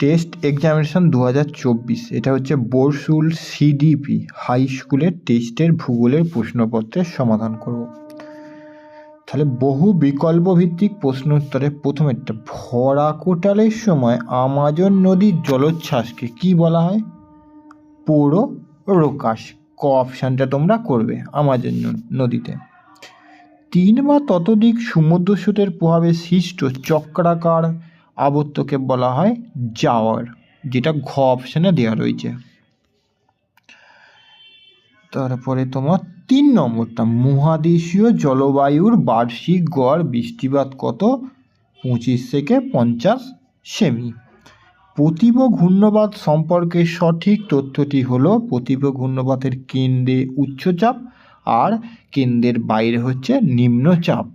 Test examination দু হাজার চব্বিশ। এটা হচ্ছে বরসুল সিডিপি হাই স্কুলের টেস্টের ভূগোলের প্রশ্নপত্রের সমাধান করব। তাহলে বহু বিকল্প ভিত্তিক প্রশ্ন উত্তরে প্রথমেরটা ভরা কোটালের সময় আমাজন নদীর জলোচ্ছ্বাসকে কি বলা হয়? পৌর রোকাশ ক অপশানটা তোমরা করবে আমাজন নদীতে। তিন বা ততোধিক সমুদ্র স্রোতের প্রভাবে সৃষ্ট চক্রাকার আবর্তকে বলা হয় জাওয়ার যেটা ঘ অপশানে দেওয়া রয়েছে। তারপরে তোমার তিন নম্বরটা, মহাদেশীয় জলবায়ুর বার্ষিক গড় বৃষ্টিপাত কত? পঁচিশ থেকে পঞ্চাশ সেমি। প্রতিভ ঘূর্ণবাদ সম্পর্কে সঠিক তথ্যটি হলো প্রতিভ ঘূর্ণবাতের কেন্দ্রে উচ্চচাপ আর কেন্দ্রের বাইরে হচ্ছে নিম্নচাপ।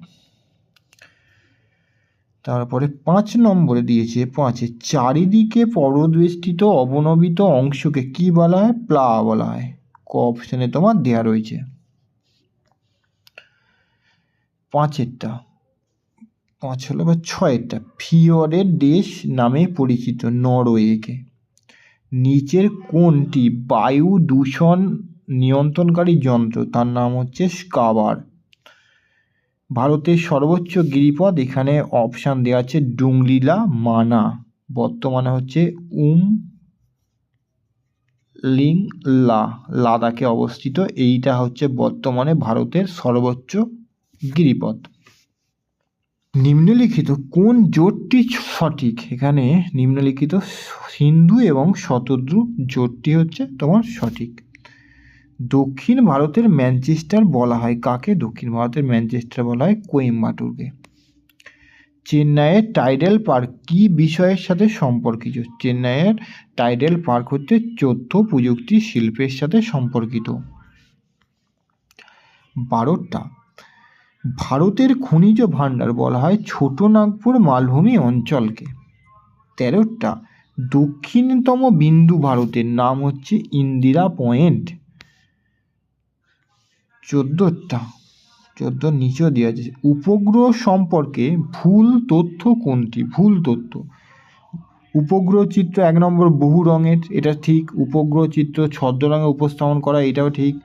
তারপরে পাঁচ নম্বরে দিয়েছে, পাঁচে চারিদিকে পর্বতবেষ্টিত অবনবিত অংশকে কি বলা হয়? প্লা বলা হয়। ক অপশানে তোমার দেয়া রয়েছে। পাঁচেরটা। পাঁচ হলো বা ছয়েরটা। ফিওরের দেশ নামে পরিচিত নরওয়েকে। নিচের কোনটি বায়ু দূষণ নিয়ন্ত্রণকারী যন্ত্র? তার নাম হচ্ছে স্কাবার। ভারতের সর্বোচ্চ গিরিপথ, এখানে অপশান দেওয়া আছে ডুংলিলা মানা। বর্তমানে হচ্ছে উম লিং লা লাদাখে অবস্থিত। এইটা হচ্ছে বর্তমানে ভারতের সর্বোচ্চ গিরিপথ। নিম্নলিখিত কোন জোটটি সঠিক? এখানে নিম্নলিখিত সিন্ধু এবং শতদ্রু জোটটি হচ্ছে তোমার সঠিক। দক্ষিণ ভারতের ম্যানচেস্টার বলা হয় কাকে? দক্ষিণ ভারতের ম্যানচেস্টার বলা হয় কোয়েম্বাটুরকে। চেন্নাইয়ের টাইডাল পার্ক কী বিষয়ের সাথে সম্পর্কিত? চেন্নাইয়ের টাইডাল পার্ক হচ্ছে তথ্য প্রযুক্তি শিল্পের সাথে সম্পর্কিত। বারোটা। ভারতের খনিজ ভাণ্ডার বলা হয় ছোট নাগপুর মালভূমি অঞ্চলকে। তেরোটা। দক্ষিণতম বিন্দু ভারতের নাম হচ্ছে ইন্দিরা পয়েন্ট। চোদ্দোটা, চোদ্দ নিচেও দেওয়া আছে। উপগ্রহ সম্পর্কে ভুল তথ্য কোনটি? ভুল তথ্য। উপগ্রহ চিত্র এক নম্বর বহু রঙের, এটা ঠিক। উপগ্রহ চিত্র ছদ্ম রঙে উপস্থাপন করা, এটাও ঠিক।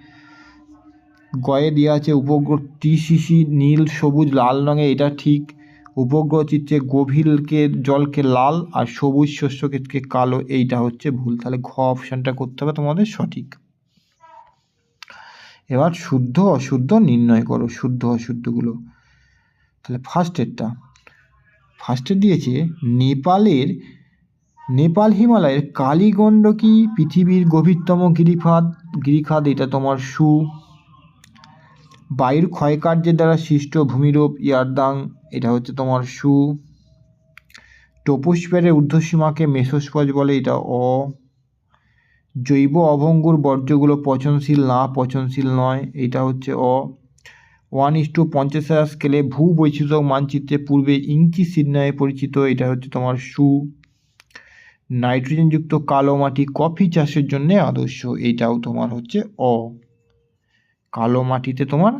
গয়ে দেওয়া আছে উপগ্রহ টিসিসি নীল, সবুজ, লাল রঙে, এটা ঠিক। উপগ্রহ চিত্রে গভীরকে, জলকে লাল আর সবুজ শস্যকে কালো, এইটা হচ্ছে ভুল। তাহলে ঘ অপশানটা করতে হবে তোমাদের সঠিক। এবার শুদ্ধ অশুদ্ধ নির্ণয় করো, শুদ্ধ অশুদ্ধগুলো। তাহলে ফার্স্টেরটা ফার্স্টে দিয়েছে, নেপালের, নেপাল হিমালয়ের কালীগণ্ডকী পৃথিবীর গভীরতম গিরিখাদ গিরিখাদ এটা তোমার সু। বায়ুর ক্ষয়কার্যের দ্বারা সৃষ্ট ভূমিরূপ, ইয়ারদাং, এটা হচ্ছে তোমার সু। টোপোস্ফিয়ারের ঊর্ধ্বসীমাকে মেসোস্পজ বলে, এটা অ। জৈব অভঙ্গুর বর্জ্যগুলো পচনশীল না পচনশীল নয়, এটা হচ্ছে অ। ওয়ান ইস টু পঞ্চাশ হাজার স্কেলে ভূ বৈচিত্র্য মানচিত্রে পূর্বে ইঞ্চি সিড নামে পরিচিত, এটা হচ্ছে তোমার সু। নাইট্রোজেনযুক্ত কালো মাটি কফি চাষের জন্য আদর্শ, এটাও তোমার হচ্ছে অ। কালো মাটিতে তোমার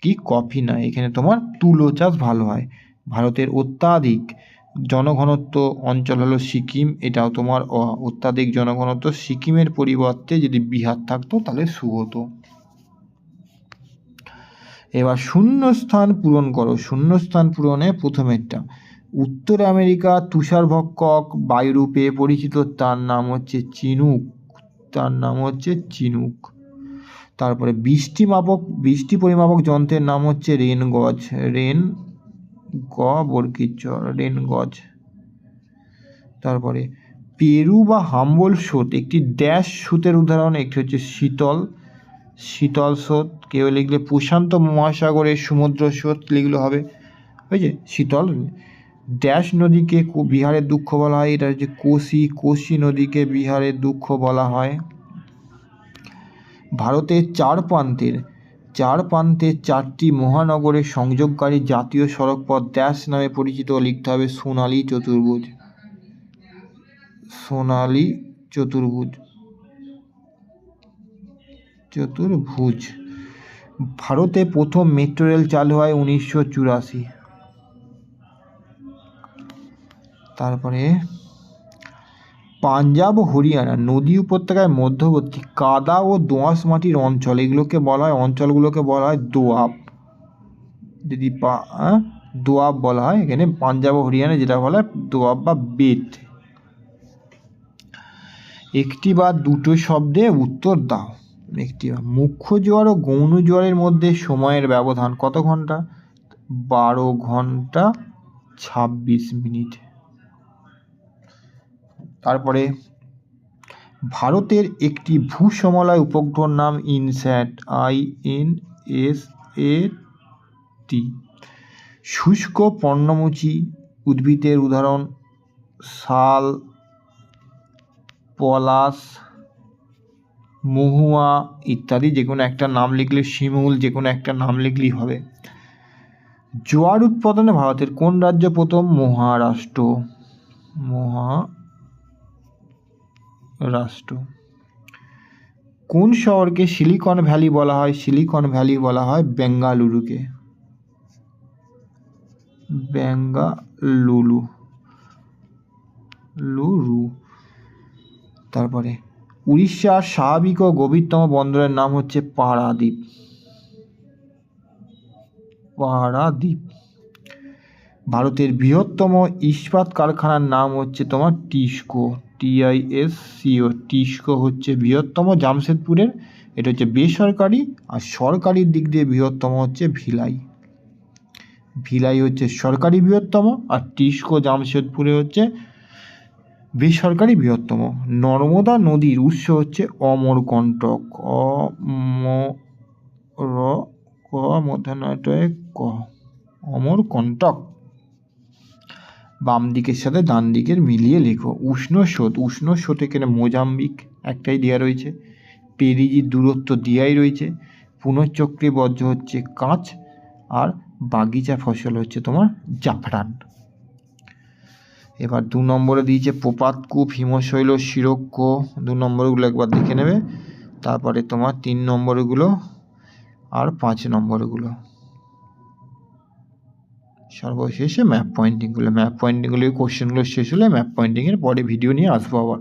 কি কফি না, এখানে তোমার তুলো চাষ ভালো হয়। ভারতের অত্যাধিক জনঘনত্ব অঞ্চল হলো সিকিম। এটাও তোমার অত্যাধিক জনঘনত্ব। সিকিমের পরিবর্তে যদি বিহার থাকতো, তাহলে সু হতো। এবার শূন্যস্থান পূরণ করো। শূন্যস্থান পূরণে প্রথমেরটা। উত্তর আমেরিকা তুষারভক্ষক বায়ুরূপে পরিচিত, তার নাম হচ্ছে চিনুক। তার নাম হচ্ছে চিনুক। তারপরে বৃষ্টি মাপক বৃষ্টি পরিমাপক যন্ত্রের নাম হচ্ছে রেন গজ রেন গ বর্গির চ রেন গজ। তারপরে, পেরু বা হাম্বল স্রোত, একটি ড্যাশ স্রোতের উদাহরণ, একটি হচ্ছে শীতল। শীতল স্রোত, কেউ লিখলে প্রশান্ত মহাসাগরের সমুদ্র স্রোত লিখলে হবে। যে শীতল। ড্যাশ নদীকে বিহারের দুঃখ বলা হয়। এটা হচ্ছে কোশি। কোশি নদীকে বিহারের দুঃখ বলা হয়। ভারতের চার প্রান্তের চার প্রান্তে চারটি মহানগরের সংযোগকারী জাতীয় সড়কপথ ড্যাশ নামে পরিচিত লিখতে হবে সোনালী চতুর্ভুজ। সোনালী চতুর্ভুজ। চতুর্ভুজ। ভারতে প্রথম মেট্রো রেল চালু হয় উনিশশো চুরাশি। তারপরে পাঞ্জাব ও হরিয়ানা নদী উপত্যকায় মধ্যবর্তী কাদা ও দোআঁশ মাটির অঞ্চল, এগুলোকে বলা হয়, অঞ্চলগুলোকে বলা হয় দোয়াব। যদি পা দোয়াব বলা হয়, এখানে পাঞ্জাব ও হরিয়ানা যেটা বলা হয় দোয়াব বা বেত। একটি বা দুটো শব্দে উত্তর দাও। একটি বা, মুখ্য জোয়ার ও গৌণ জোয়ারের মধ্যে সময়ের ব্যবধান কত ঘণ্টা? বারো ঘণ্টা ছাব্বিশ মিনিট। তারপরে ভারতের একটি ভূসমলয় উপগ্রহর নাম INSAT, I N S A T. শুষ্ক পর্ণমোচী উদ্ভিদের উদাহরণ শাল পলাশ, মহুয়া ইত্যাদি, যে কোনো একটা নাম লিখলে শিমুল, যে কোনো একটা নাম লিখলেই হবে। জোয়ার উৎপাদনে ভারতের কোন রাজ্য প্রথম মহারাষ্ট্র? মহারাষ্ট্র কোন শহরকে সিলিকন ভ্যালি বলা হয়? সিলিকন ভ্যালি বলা হয় বেঙ্গালুরুকে। বেঙ্গালুরু। লুরু। তারপরে, উড়িষ্যার স্বাভাবিক ও গভীরতম বন্দরের নাম হচ্ছে পারাদ্বীপ। পারাদ্বীপ। ভারতের বৃহত্তম ইস্পাত কারখানার নাম হচ্ছে তোমার টিস্কো। টিআইএস সিও টিস্কো হচ্ছে বৃহত্তম জামশেদপুরের, এটা হচ্ছে বেসরকারি আর সরকারির দিক দিয়ে বৃহত্তম হচ্ছে ভিলাই। ভিলাই হচ্ছে সরকারি বৃহত্তম আর টিস্কো জামশেদপুরে হচ্ছে বেসরকারি বৃহত্তম। নর্মদা নদীর উৎস হচ্ছে অমরকণ্টক। অমর ক মধ্যাহ্নটায় ক অমরকণ্টক। বাম দিকের সাথে ডান দিকের মিলিয়ে লেখো। উষ্ণ স্রোত উষ্ণ স্রোত এখানে মোজাম্বিক একটাই দেওয়া রয়েছে। পেরিজির দূরত্ব দেওয়াই রয়েছে। পুনঃচক্রে বজ্র হচ্ছে কাঁচ আর বাগিচা ফসল হচ্ছে তোমার জাফরান। এবার দু নম্বরে দিয়েছে প্রপাতকূপ হিমশৈল, শিরক্ষ। দু নম্বরগুলো একবার দেখে নেবে। তারপরে তোমার তিন নম্বরগুলো আর পাঁচ নম্বরগুলো। সর্বশেষে ম্যাপ পয়েন্টিংগুলো ম্যাপ পয়েন্টিংগুলো কোশ্চেনগুলো শেষ হলে ম্যাপ পয়েন্টিংয়ের পরে ভিডিও নিয়ে আসব আবার।